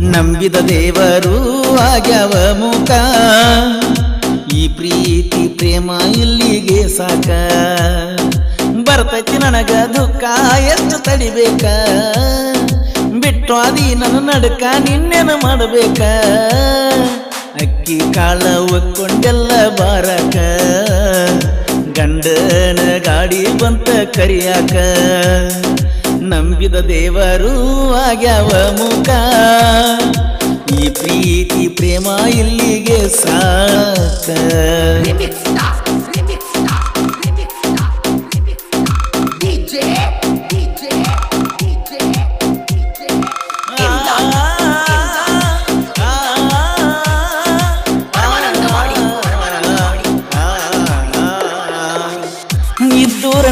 ನಂಬಿದ ದೇವರು ಆಗ್ಯಾವ ಮುಖ ಈ ಪ್ರೀತಿ ಪ್ರೇಮ ಇಲ್ಲಿಗೆ ಸಾಕ. ಬರ್ತೈತಿ ನನಗ ದುಃಖ, ಎಷ್ಟು ತಡಿಬೇಕ? ಬಿಟ್ಟು ಅದಿ ನನ್ನ ನಡಕ ನಿನ್ನೆನ ಮಾಡಬೇಕ? ಅಕ್ಕಿ ಕಾಳ ಒಕ್ಕೊಂಡೆಲ್ಲ ಬಾರಕ? ಗಂಡನ ಗಾಡಿ ಬಂತ ಕರಿಯಾಕ? ನಂಬಿದ ದೇವರೂ ಆಗ್ಯಾವ ಮುಖ. ಈ ಪ್ರೀತಿ ಪ್ರೇಮ ಇಲ್ಲಿಗೆ ಸಾಕ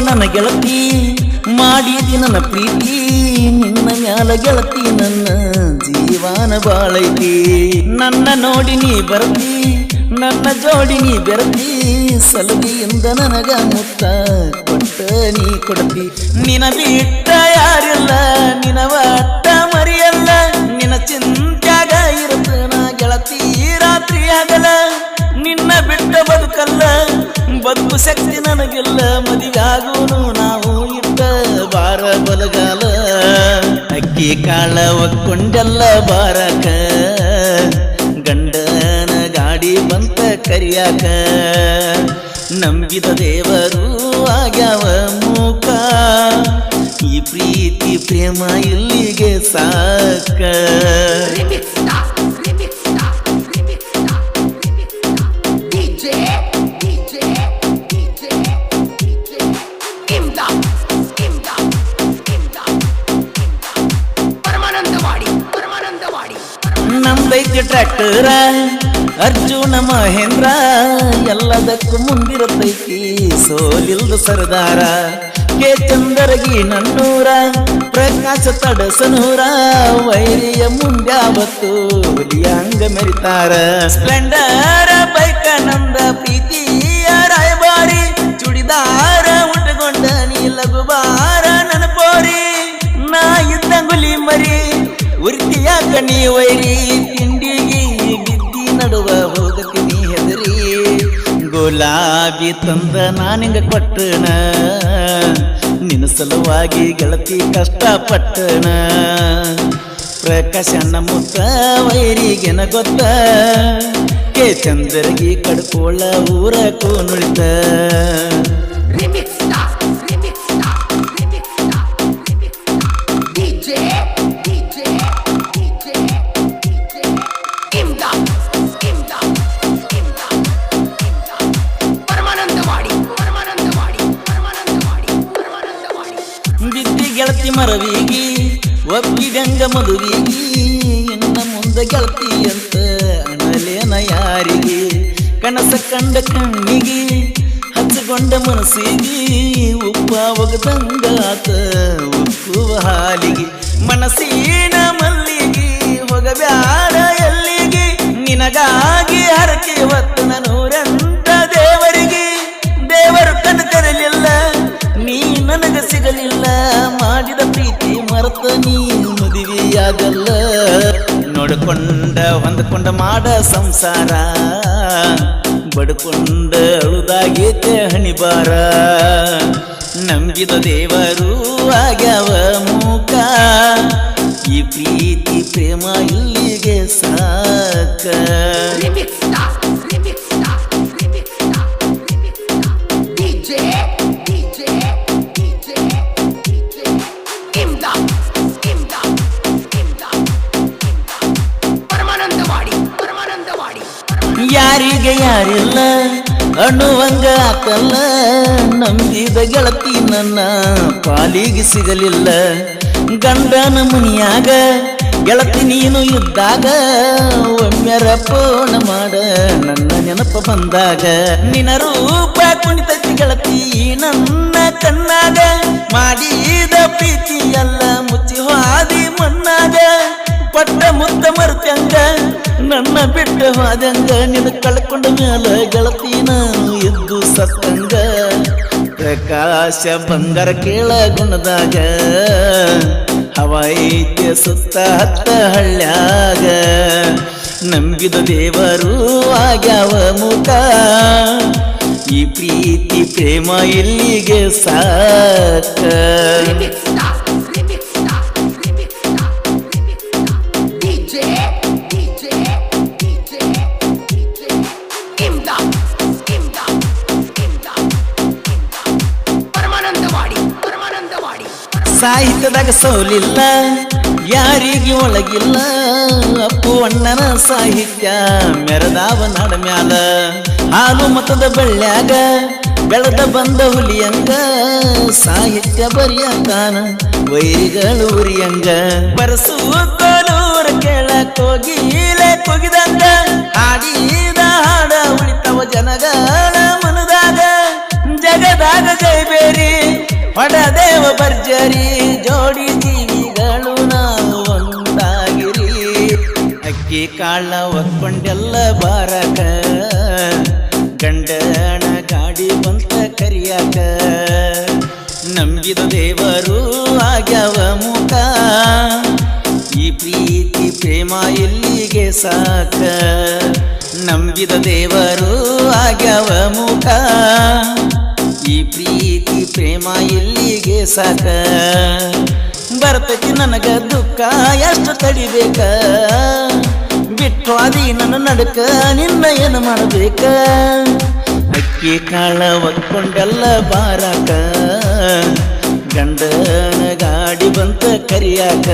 ನನ್ನ ಗೆಳತಿ ಮಾಡಿದಿ ನನ್ನ ಪ್ರೀತಿ, ನಿನ್ನ ಮ್ಯಾಲ ಗೆಳತಿ ನನ್ನ ಜೀವನ ಬಾಳೈತಿ. ನನ್ನ ನೋಡಿ ನೀ ಬರತಿ, ನನ್ನ ಜೋಡಿ ನೀ ಬೆರತಿ ಸಲುವಿಯಿಂದ ನನಗ ಮುತ್ತ ಕೊಟ್ಟ ನೀ ಕೊಡತಿ. ನಿನ ಬಿಟ್ಟ ಯಾರಿಲ್ಲ ನಿನ ಒಟ್ಟ ಮರಿಯಲ್ಲ ನಿನ ಚಿಂತ್ಯಾಗ ಇರುತ್ತನ ಗೆಳತಿ, ರಾತ್ರಿ ಆಗಲ್ಲ. ನಿನ್ನ ಬಿಟ್ಟ ಬದುಕಲ್ಲ, ಬದುಕು ಶಕ್ತಿ ನನಗಿಲ್ಲ ಮದಿಗಾಗೂನು ಅಕ್ಕಿ ಕಾಳ ಕೊಂಡೆಲ್ಲ ಬಾರಕ? ಗಂಡನ ಗಾಡಿ ಬಂತ ಕರಿಯಾಕ? ನಂಬಿದ ದೇವರು ಆಗ್ಯಾವ ಮುಖ ಈ ಪ್ರೀತಿ ಪ್ರೇಮ ಇಲ್ಲಿಗೆ ಸಾಕ? ನಮ್ದೈತಿ ಟ್ರ್ಯಾಕ್ಟರ, ಅರ್ಜುನ ಮಹೇಂದ್ರ, ಎಲ್ಲದಕ್ಕೂ ಮುಂದಿರತೈತಿ ಸೋಲಿಲ್ದ ಸರ್ದಾರ. ಕೆ ಚಂದರಗಿ ನನ್ನೂರ, ಪ್ರಕಾಶ ತಡಸನೂರ, ವೈರಿಯ ಮುಂದ್ಯಾವತ್ತು ಹುಲಿಯಾಂಗ ಮೆರಿತಾರ. ಸ್ಪ್ಲೆಂಡರ್ ಬೈಕ ನಂದ ಪ್ರೀತಿಯ ರಾಯಬಾರಿ ಚುಡಿದಾರ ಉಟ್ಕೊಂಡ ನೀ ಲಘುಬಾರ ನನ್ನ ಪೋರಿ ನಾ ಇದ್ದಂಗುಲಿ ಮರಿ ಉರ್ತಿಯಾಗ ನೀ ವೈರಿ. ಗುಲಾಬಿ ತಂದ ನಾನಿಂಗ ಕೊಟ್ಟಣ ನಿನ್ನ ಸಲುವಾಗಿ ಗೆಳತಿ ಕಷ್ಟಪಟ್ಟಣ ಪ್ರಕಾಶನ ಮುತ್ತ ವೈರಿಗೆನ ಗೊತ್ತ. ಕೆ ಚಂದ್ರಗಿ ಕಡ್ಕೊಳ್ಳ ಊರ ಕೋನುಳಿತ ಗೆಳತಿ ಮರವಿಗಿ ಒಪ್ಪಿದಂಗ ಮದುವೀಗಿ, ಇನ್ನ ಮುಂದೆ ಗೆಳತಿ ಅಂತ ಅನಲೇನ ಯಾರಿಗೆ? ಕನಸ ಕಂಡ ಕಣ್ಣಿಗೆ, ಹಚ್ಚಿಕೊಂಡ ಮನಸ್ಸಿಗೆ, ಉಪ್ಪ ಒಗದಂಗಾತ ಉಪ್ಪುವ ಹಾಲಿಗೆ, ಮನಸ್ಸಿನ ಮಲ್ಲಿಗೆ ಹೋಗಬ್ಯಾಡ ಹೊಂದ್ಕೊಂಡ ಮಾಡ ಸಂಸಾರ, ಬಡ್ಕೊಂಡ ಅಳುದಾಗೈತೆ ಹಣಿಬಾರ. ನಂಬಿದ ದೇವರು ಆಗ್ಯಾವ ಮೂಕ, ಈ ಪ್ರೀತಿ ಪ್ರೇಮ ಇಲ್ಲಿಗೆ ಸಾಕ. ಯಾರಿಗೆ ಯಾರಿಲ್ಲ? ಅಣ್ಣುವಂಗ ಆತಲ್ಲ. ನಂಬಿದ ಗೆಳತಿ ನನ್ನ ಪಾಲಿಗೆ ಸಿಗಲಿಲ್ಲ. ಗಂಡನ ಮುನಿಯಾಗ ಗೆಳತಿ ನೀನು ಇದ್ದಾಗ ಒಮ್ಮೆರ ಫೋನ್ ಮಾಡ. ನನ್ನ ನೆನಪು ಬಂದಾಗ ನಿನ ರೂಪ ಕುಣಿತ ಗೆಳತಿ ನನ್ನ ಕಣ್ಣಾಗ. ಮಾಡಿದ ಪ್ರೀತಿ ಎಲ್ಲ ಮುಚ್ಚಿ ಹಾದಿ ಮಣ್ಣಾಗ. ಪಟ್ಟ ನನ್ನ ಬಿಟ್ಟು ಹೋದಂಗ ನಿನ್ನ ಕಳ್ಕೊಂಡ ಮ್ಯಾಲ ಗೆಳತಿ ನಾನು ಎದ್ದು ಸತ್ತಂಗ. ಪ್ರಕಾಶ ಬಂಗಾರ ಕೇಳ ಗುಣದಾಗ ಹವೈತ್ಯ ಸುತ್ತ ಹತ್ತ ಹಳ್ಳ್ಯಾಗ. ನಂಬಿದ ದೇವರು ಆಗ್ಯಾವ ಮುಖ ಈ ಪ್ರೀತಿ ಪ್ರೇಮ ಎಲ್ಲಿಗೆ ಸಾಕ? ಸಾಹಿತ್ಯದಾಗ ಸೋಲಿಲ್ಲ, ಯಾರಿಗೆ ಒಳಗಿಲ್ಲ. ಅಪ್ಪು ಅಣ್ಣನ ಸಾಹಿತ್ಯ ಮೆರದಾವ ನಡ ಮ್ಯಾಲ. ಹಾಲು ಮತದ ಬೆಳ್ಯಾಗ ಬೆಳೆದ ಬಂದ ಹುಲಿಯಂಗ. ಸಾಹಿತ್ಯ ಬರಿಯಂಗಾನ ವೈರಿಗಳು ಉರಿಯಂಗ. ಬರಸುತ್ತಲೂರ ಕೇಳಕ್ ಇಲೆ ಕೊಗಿದಂಗ. ಹಾಡಿದ ಹಾಡ ಉಳಿತವ ಜನಗಳ ಮನದಾಗ. ಜಗದಾಗ ಜೈಬೇರಿ ಭರ್ಜರಿ ಜೋಡಿ ಜೀವಿಗಳು ನಾವು ಒಂದಾಗಿರಿ. ಅಕ್ಕಿ ಕಾಳ ಒಕ್ಕೊಂಡೆಲ್ಲ ಬಾರಕ. ಗಂಡನ ಗಾಡಿ ಬಂತ ಕರಿಯಕ. ನಂಬಿದ ದೇವರು ಆಗ್ಯಾವ ಮುಖ ಈ ಪ್ರೀತಿ ಪ್ರೇಮ ಎಲ್ಲಿಗೆ ಸಾಕ? ನಂಬಿದ ದೇವರು ಆಗ್ಯಾವ ಮುಖ ಈ ಪ್ರೀತಿ ಪ್ರೇಮ ಇಲ್ಲಿಗೆ ಸಾಕ? ಬರ್ತೈತಿ ನನಗ ದುಃಖ, ಎಷ್ಟು ತಡಿಬೇಕ ಬಿಟ್ಟು ಅದಿ ನನ್ನ ನಡಕ, ನಿನ್ನ ಏನು ಮಾಡಬೇಕ? ಅಕ್ಕಿ ಕಾಳ ಒಕ್ಕೊಂಡೆಲ್ಲ ಬಾರಾಕ? ಗಂಡನ ಗಾಡಿ ಬಂತ ಕರಿಯಾಕ?